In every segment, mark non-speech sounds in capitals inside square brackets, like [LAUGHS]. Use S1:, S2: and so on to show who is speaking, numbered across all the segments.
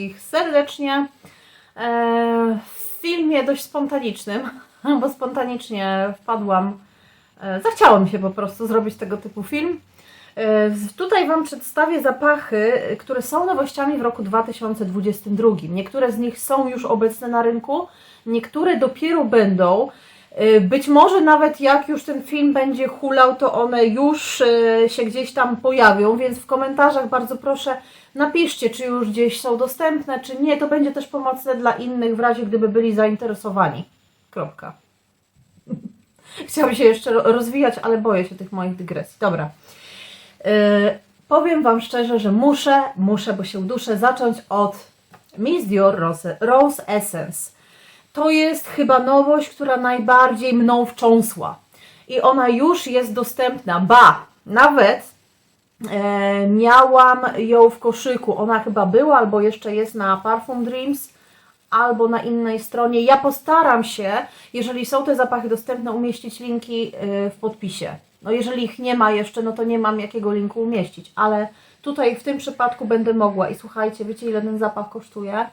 S1: wszystkich serdecznie. E, W filmie dość spontanicznym, [LAUGHS] bo spontanicznie wpadłam, e, zachciało mi się po prostu zrobić tego typu film. E, Tutaj Wam przedstawię zapachy, które są nowościami w roku 2022. Niektóre z nich są już obecne na rynku, niektóre dopiero będą. E, Być może nawet jak już ten film będzie hulał, to one już e, się gdzieś tam pojawią, więc w komentarzach bardzo proszę napiszcie, czy już gdzieś są dostępne, czy nie. To będzie też pomocne dla innych w razie gdyby byli zainteresowani. Kropka. [LAUGHS] Chciałam się jeszcze ro- rozwijać, ale boję się tych moich dygresji. Dobra. Yy, powiem Wam szczerze, że muszę, muszę, bo się uduszę, zacząć od Miss Dior Rose, Rose Essence. To jest chyba nowość, która najbardziej mną wcząsła. I ona już jest dostępna. Ba, nawet e, miałam ją w koszyku. Ona chyba była albo jeszcze jest na Parfum Dreams albo na innej stronie. Ja postaram się, jeżeli są te zapachy dostępne, umieścić linki y, w podpisie. No jeżeli ich nie ma jeszcze, no to nie mam jakiego linku umieścić, ale tutaj w tym przypadku będę mogła. I słuchajcie, wiecie ile ten zapach kosztuje?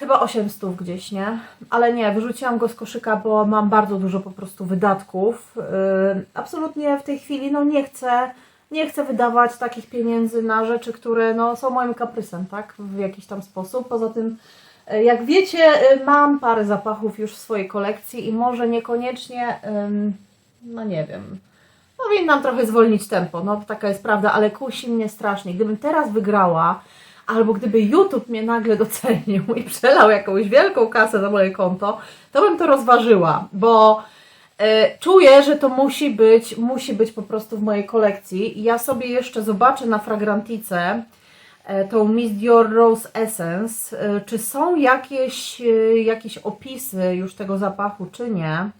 S1: Chyba 800 gdzieś, nie? Ale nie, wyrzuciłam go z koszyka, bo mam bardzo dużo po prostu wydatków. Yy, absolutnie w tej chwili no nie chcę, nie chcę wydawać takich pieniędzy na rzeczy, które no, są moim kaprysem, tak? W jakiś tam sposób. Poza tym, yy, jak wiecie, yy, mam parę zapachów już w swojej kolekcji i może niekoniecznie, ym, no nie wiem, powinnam trochę zwolnić tempo, no taka jest prawda, ale kusi mnie strasznie. Gdybym teraz wygrała, albo gdyby YouTube mnie nagle docenił i przelał jakąś wielką kasę na moje konto, to bym to rozważyła, bo e, czuję, że to musi być, musi być po prostu w mojej kolekcji. Ja sobie jeszcze zobaczę na Fragrantice e, tą Miss Dior Rose Essence, e, czy są jakieś, jakieś opisy już tego zapachu, czy nie.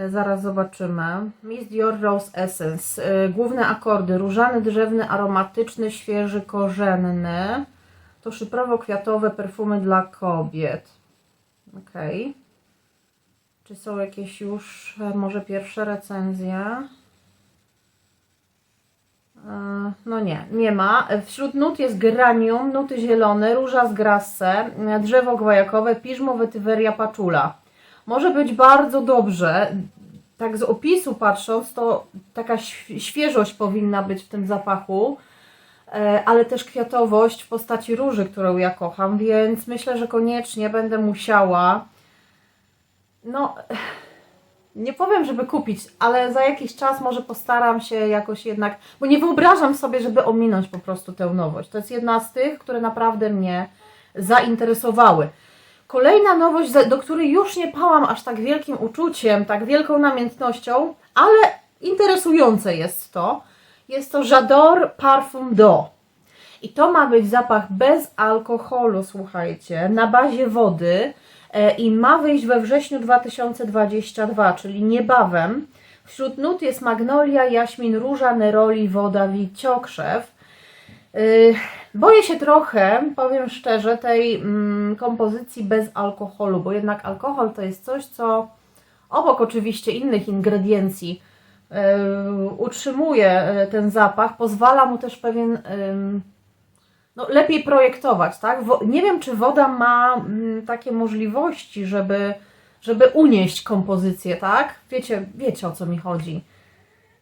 S1: E, Zaraz zobaczymy. Miss Dior Rose Essence. E, Główne akordy. Różany, drzewny, aromatyczny, świeży, korzenny. To szyprowo-kwiatowe perfumy dla kobiet. Okej. Czy są jakieś już e, może pierwsze recenzje? No nie, nie ma. Wśród nut jest granium, nuty zielone, róża z grasse, drzewo gwajakowe, piżmo, wetyweria, paczula. Może być bardzo dobrze. Tak z opisu patrząc, to taka św- świeżość powinna być w tym zapachu, e, ale też kwiatowość w postaci róży, którą ja kocham, więc myślę, że koniecznie będę musiała. No, nie powiem, żeby kupić, ale za jakiś czas może postaram się jakoś jednak, bo nie wyobrażam sobie, żeby ominąć po prostu tę nowość. To jest jedna z tych, które naprawdę mnie zainteresowały. Kolejna nowość, do której już nie pałam aż tak wielkim uczuciem, tak wielką namiętnością, ale interesujące jest to, jest to J'adore Parfum Do. I to ma być zapach bez alkoholu, słuchajcie, na bazie wody e, i ma wyjść we wrześniu 2022, czyli niebawem. Wśród nut jest magnolia, jaśmin, róża, neroli, woda, wiciokrzew. Yy, Boję się trochę, powiem szczerze, tej mm, kompozycji bez alkoholu, bo jednak alkohol to jest coś, co obok oczywiście innych ingrediencji yy, utrzymuje yy, ten zapach, pozwala mu też pewien ym, no, lepiej projektować, tak? Wo- nie wiem, czy woda ma mm, takie możliwości, żeby, żeby unieść kompozycję, tak? Wiecie, wiecie o co mi chodzi.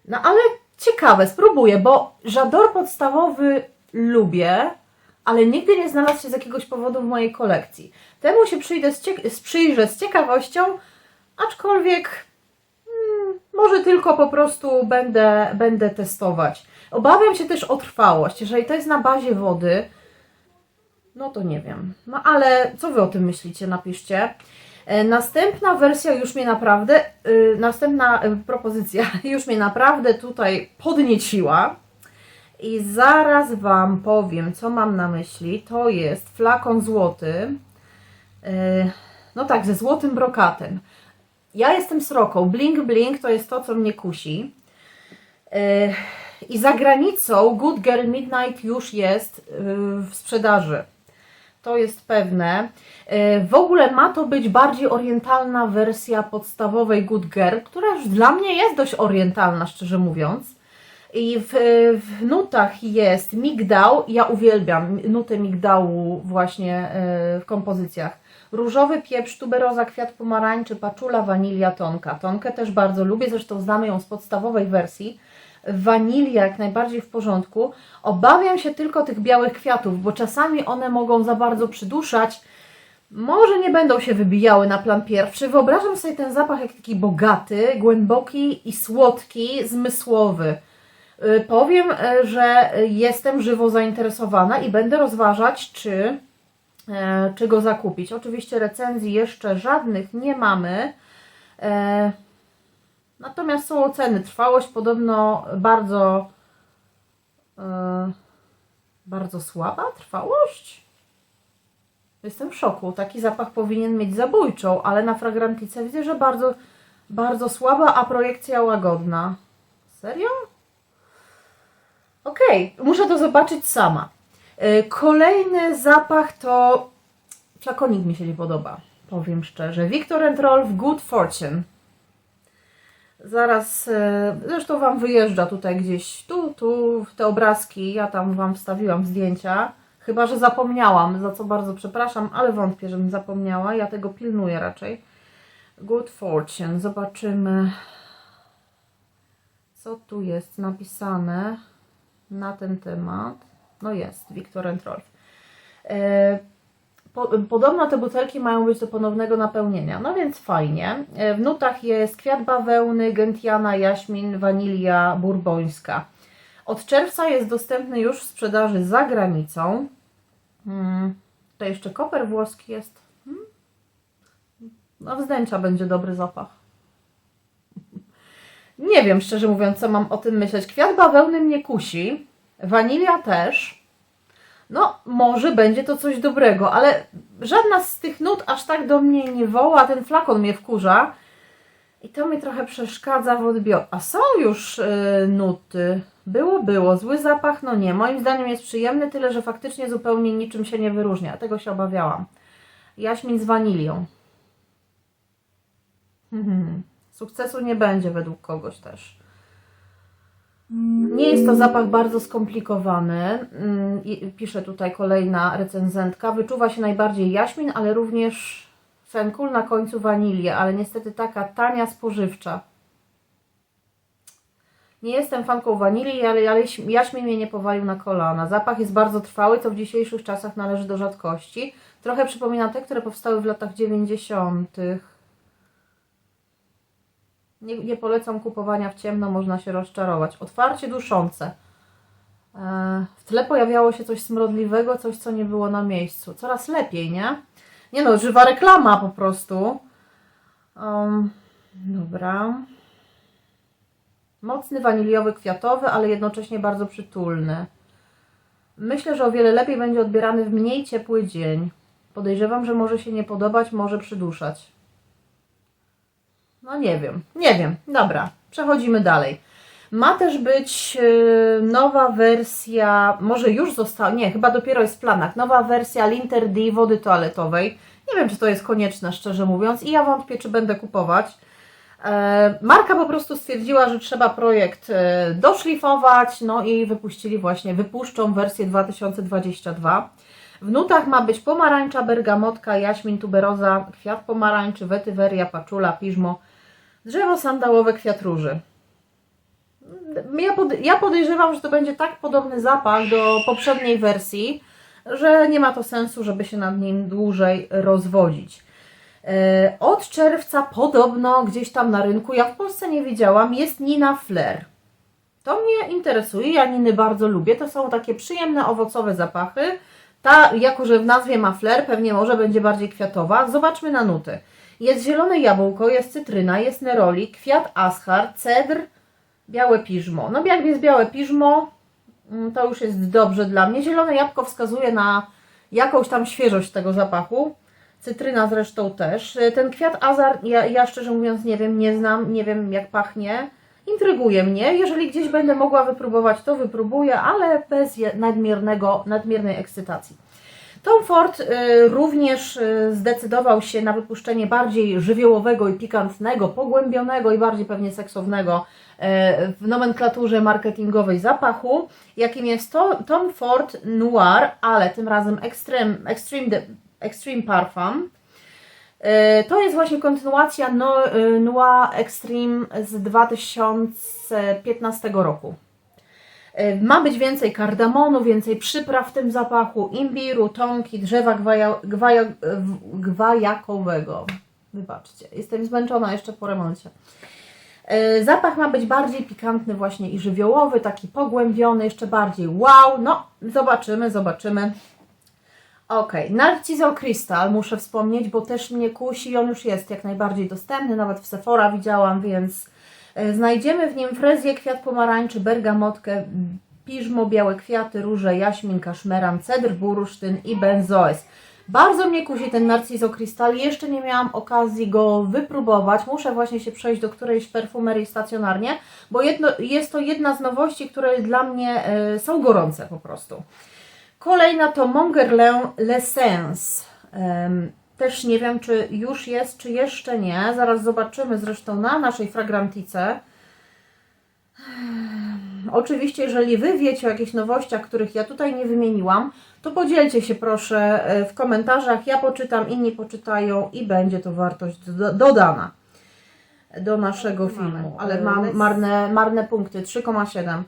S1: No ale ciekawe, spróbuję, bo żador podstawowy lubię, ale nigdy nie znalazł się z jakiegoś powodu w mojej kolekcji. Temu się przyjdę z przyjrzę z ciekawością, aczkolwiek mm, może tylko po prostu będę, będę testować. Obawiam się też o trwałość. Jeżeli to jest na bazie wody, no to nie wiem. No ale co Wy o tym myślicie? Napiszcie. E, Następna wersja już mnie naprawdę, y, następna y, propozycja [LAUGHS] już mnie naprawdę tutaj podnieciła. I zaraz Wam powiem, co mam na myśli. To jest flakon złoty. Y, No tak, ze złotym brokatem. Ja jestem sroką. Blink Blink to jest to, co mnie kusi. Y, I za granicą Good Girl Midnight już jest y, w sprzedaży. To jest pewne. W ogóle ma to być bardziej orientalna wersja podstawowej Good Girl, która już dla mnie jest dość orientalna, szczerze mówiąc. I w, w nutach jest migdał. Ja uwielbiam nuty migdału właśnie e, w kompozycjach. Różowy pieprz, tuberoza, kwiat pomarańczy, paczula, wanilia, tonka. Tonkę też bardzo lubię, zresztą znamy ją z podstawowej wersji. Wanilia jak najbardziej w porządku. Obawiam się tylko tych białych kwiatów, bo czasami one mogą za bardzo przyduszać. Może nie będą się wybijały na plan pierwszy. Wyobrażam sobie ten zapach jak taki bogaty, głęboki i słodki, zmysłowy. Y, Powiem, y, że jestem żywo zainteresowana i będę rozważać, czy, e, czy go zakupić. Oczywiście recenzji jeszcze żadnych nie mamy. Natomiast są oceny. Trwałość podobno bardzo bardzo słaba trwałość. Jestem w szoku. Taki zapach powinien mieć zabójczą, ale na fragrantice widzę, że bardzo, bardzo słaba, a projekcja łagodna. Serio? Okej, muszę to zobaczyć sama. Y, Kolejny zapach to flakonik mi się nie podoba, powiem szczerze. Victor and Rolf Good Fortune. Zaraz, e, zresztą Wam wyjeżdża tutaj gdzieś, tu, tu, te obrazki, ja tam Wam wstawiłam zdjęcia. Chyba, że zapomniałam, za co bardzo przepraszam, ale wątpię, żebym zapomniała. Ja tego pilnuję raczej. Good Fortune. Zobaczymy, co tu jest napisane na ten temat. No jest, and Rolf. E, po, podobno te butelki mają być do ponownego napełnienia, no więc fajnie. E, W nutach jest kwiat bawełny, gentiana, jaśmin, wanilia burbońska. Od czerwca jest dostępny już w sprzedaży za granicą. Hmm. To jeszcze koper włoski jest. Hmm. No wzdęcia będzie dobry zapach. Nie wiem, szczerze mówiąc, co mam o tym myśleć. Kwiat bawełny mnie kusi, wanilia też. No, może będzie to coś dobrego, ale żadna z tych nut aż tak do mnie nie woła, ten flakon mnie wkurza. I to mi trochę przeszkadza w odbiorze. A są już y, nuty. Było, było. Zły zapach, no nie. Moim zdaniem jest przyjemny, tyle że faktycznie zupełnie niczym się nie wyróżnia. Tego się obawiałam. Jaśmin z wanilią. Mhm. Sukcesu nie będzie według kogoś też. Nie jest to zapach bardzo skomplikowany. Mm, Pisze tutaj kolejna recenzentka. Wyczuwa się najbardziej jaśmin, ale również fenkul na końcu wanilię, ale niestety taka tania, spożywcza. Nie jestem fanką wanilii, ale, ale jaśmin mnie nie powalił na kolana. Zapach jest bardzo trwały, co w dzisiejszych czasach należy do rzadkości. Trochę przypomina te, które powstały w latach 90. Nie, nie polecam kupowania w ciemno, można się rozczarować. Otwarcie duszące. E, W tle pojawiało się coś smrodliwego, coś, co nie było na miejscu. Coraz lepiej, nie? Nie no, żywa reklama po prostu. Um, dobra. Mocny, waniliowy, kwiatowy, ale jednocześnie bardzo przytulny. Myślę, że o wiele lepiej będzie odbierany w mniej ciepły dzień. Podejrzewam, że może się nie podobać, może przyduszać. No nie wiem, nie wiem. Dobra, przechodzimy dalej. Ma też być yy, nowa wersja, może już została, nie, chyba dopiero jest w planach, nowa wersja Linter D wody toaletowej. Nie wiem, czy to jest konieczne, szczerze mówiąc, i ja wątpię, czy będę kupować. E, Marka po prostu stwierdziła, że trzeba projekt e, doszlifować, no i wypuścili właśnie, wypuszczą wersję 2022. W nutach ma być pomarańcza, bergamotka, jaśmin, tuberoza, kwiat pomarańczy, wetyweria, paczula, piżmo, drzewo sandałowe, kwiat róży. Ja, pod, ja podejrzewam, że to będzie tak podobny zapach do poprzedniej wersji, że nie ma to sensu, żeby się nad nim dłużej rozwodzić. E, Od czerwca podobno gdzieś tam na rynku, ja w Polsce nie widziałam, jest Nina Flair. To mnie interesuje, ja Niny bardzo lubię. To są takie przyjemne, owocowe zapachy. Ta, jako że w nazwie ma flair, pewnie może będzie bardziej kwiatowa. Zobaczmy na nuty. Jest zielone jabłko, jest cytryna, jest neroli, kwiat aschar, cedr, białe piżmo. No jak jest białe piżmo, mm, to już jest dobrze dla mnie. Zielone jabłko wskazuje na jakąś tam świeżość tego zapachu. Cytryna zresztą też. Y, Ten kwiat azar, ja, ja szczerze mówiąc nie wiem, nie znam, nie wiem jak pachnie. Intryguje mnie. Jeżeli gdzieś będę mogła wypróbować, to wypróbuję, ale bez nadmiernego, nadmiernej ekscytacji. Tom Ford y, również y, zdecydował się na wypuszczenie bardziej żywiołowego i pikantnego, pogłębionego i bardziej pewnie seksownego e, w nomenklaturze marketingowej zapachu, jakim jest to, Tom Ford Noir, ale tym razem Extreme, Extreme, Extreme Parfum. E, To jest właśnie kontynuacja no, e, Noir Extreme z 2015 roku. E, Ma być więcej kardamonu, więcej przypraw w tym zapachu, imbiru, tonki, drzewa gwaja, gwaja, gwajakowego. Wybaczcie, jestem zmęczona jeszcze po remoncie. Zapach ma być bardziej pikantny właśnie i żywiołowy, taki pogłębiony, jeszcze bardziej wow. No, zobaczymy, zobaczymy. Ok, Narciso Crystal muszę wspomnieć, bo też mnie kusi, on już jest jak najbardziej dostępny, nawet w Sephora widziałam, więc e, znajdziemy w nim frezję, kwiat pomarańczy, bergamotkę, piżmo, białe kwiaty, róże, jaśmin, kaszmeran, cedr, bursztyn i benzoes. Bardzo mnie kusi ten Narciso Crystal, jeszcze nie miałam okazji go wypróbować, muszę właśnie się przejść do którejś perfumerii stacjonarnie, bo jedno, jest to jedna z nowości, które dla mnie e, są gorące po prostu. Kolejna to Mongerlin L'Essence. Też nie wiem, czy już jest, czy jeszcze nie. Zaraz zobaczymy zresztą na naszej fragrantice. Oczywiście, jeżeli Wy wiecie o jakichś nowościach, których ja tutaj nie wymieniłam, to podzielcie się proszę e, w komentarzach. Ja poczytam, inni poczytają i będzie to wartość do, dodana do naszego filmu. Ale mam marne, marne punkty 3,7.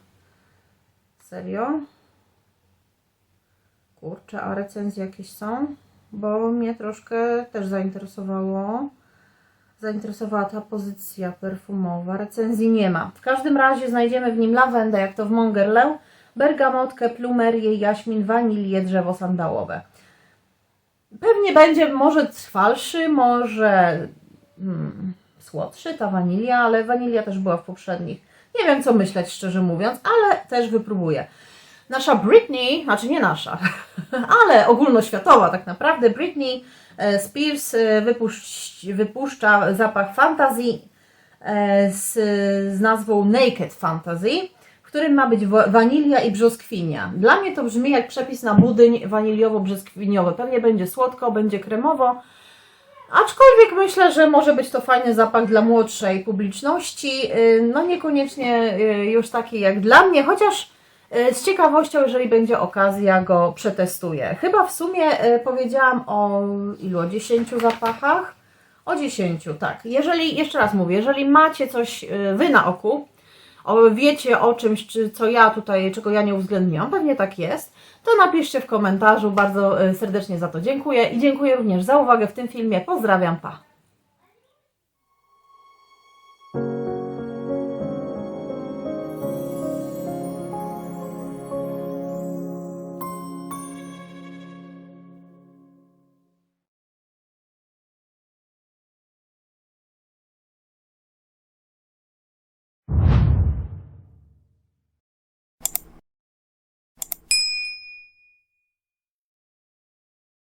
S1: Serio? Kurczę, a recenzje jakieś są? Bo mnie troszkę też zainteresowało. Zainteresowała ta pozycja perfumowa. Recenzji nie ma. W każdym razie znajdziemy w nim lawendę, jak to w Mongerleu, bergamotkę, plumerię, jaśmin, wanilię, drzewo sandałowe. Pewnie będzie może trwalszy, może hmm, słodszy ta wanilia, ale wanilia też była w poprzednich. Nie wiem co myśleć szczerze mówiąc, ale też wypróbuję. Nasza Britney, znaczy nie nasza, [LAUGHS] ale ogólnoświatowa tak naprawdę, Britney e, Spears e, wypuszcz, wypuszcza zapach Fantasy e, z, z nazwą Naked Fantasy, w którym ma być wa- wanilia i brzoskwinia. Dla mnie to brzmi jak przepis na budyń waniliowo-brzoskwiniowy. Pewnie będzie słodko, będzie kremowo, Aczkolwiek myślę, że może być to fajny zapach dla młodszej publiczności. No niekoniecznie już taki jak dla mnie, chociaż z ciekawością, jeżeli będzie okazja, go przetestuję. Chyba w sumie yy, powiedziałam o ilu? O 10 zapachach? O 10, tak. Jeżeli, jeszcze raz mówię, jeżeli macie coś yy, Wy na oku, wiecie o czymś, czy co ja tutaj, czego ja nie uwzględniłam, pewnie tak jest, to napiszcie w komentarzu. Bardzo serdecznie za to dziękuję i dziękuję również za uwagę w tym filmie. Pozdrawiam, pa!